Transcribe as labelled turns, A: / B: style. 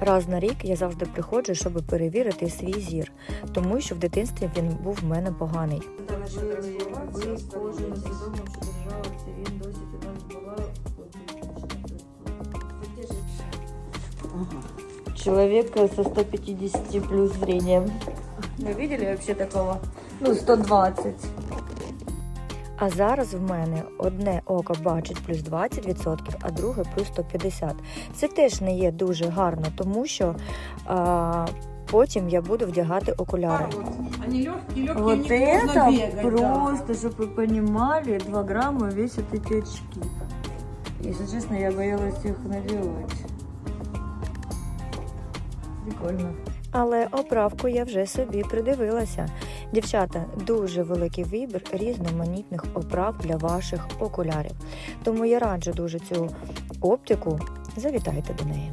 A: Раз на рік я завжди приходжу, щоб перевірити свій зір, тому що в дитинстві він був в мене поганий. Человек со 150 плюс зрением.
B: Не видели вообще такого? Ну, 120.
A: А зараз в мене одне око бачить плюс 20%, а друге плюс 150%. Це теж не є дуже гарно, тому що а, потім я буду вдягати окуляри.
C: Они легкие, легкие,
B: Вот
C: не можно
B: это
C: бегать. да.
B: просто, чтобы вы понимали, 2 грамма весят эти очки. Если честно, я боялась их надевать. Прикольно.
A: Але оправку я вже собі придивилася. Дівчата, дуже великий вибір різноманітних оправ для ваших окулярів. Тому я раджу дуже цю оптику. Завітайте до неї.